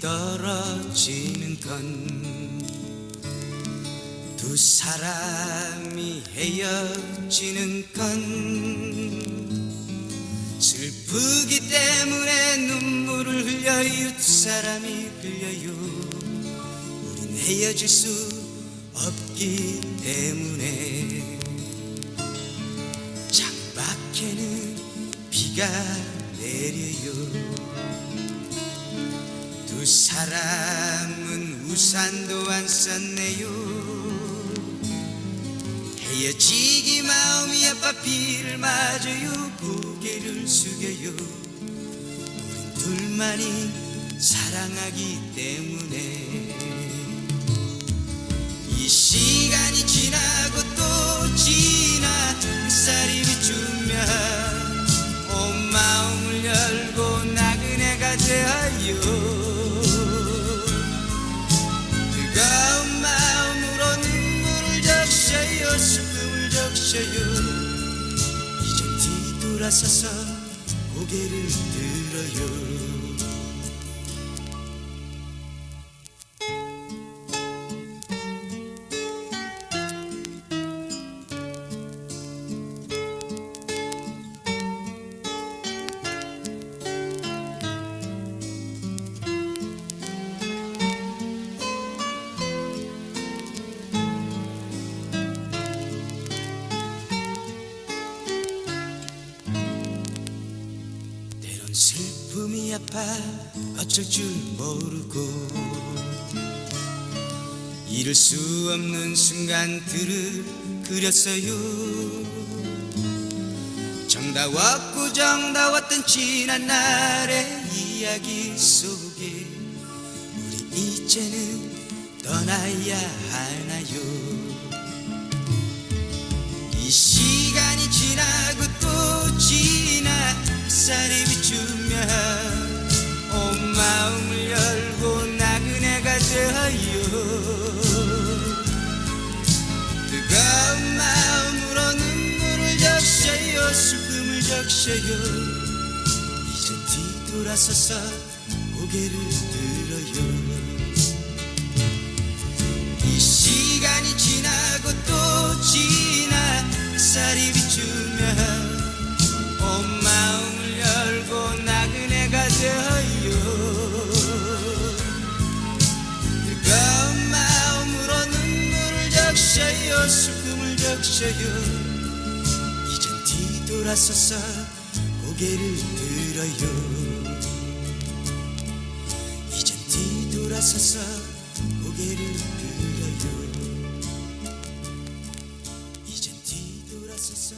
떨어지는 건 두 사람이 헤어지는 건 슬프기 때문에 눈물을 흘려요. 두 사람이 흘려요. 우린 헤어질 수 없기 때문에 창밖에는 비가 내려요. 두 사람은 우산도 안 썼네요. 헤어지기 마음이 아파 비를 맞아요. 고개를 숙여요. 우린 둘만이 사랑하기 때문에 돌아서서 고개를 들어요 슬픔이 아파 어쩔 줄 모르고 잃을 수 없는 순간들을 그렸어요. 정다웠고 정다웠던 지난 날의 이야기 속에 우리 이제는 떠나야 하나요? 이 시간이 지나고 또 지나 햇살이 뜨거운 마음으로 눈물을 적셔요. 슬픔을 적셔요. 이젠 뒤돌아서서 고개를 들어요 적셔요. 이젠 뒤돌아서서 고개를 들어요. 이젠 뒤돌아서서 고개를 들어요. 이젠 뒤돌아서서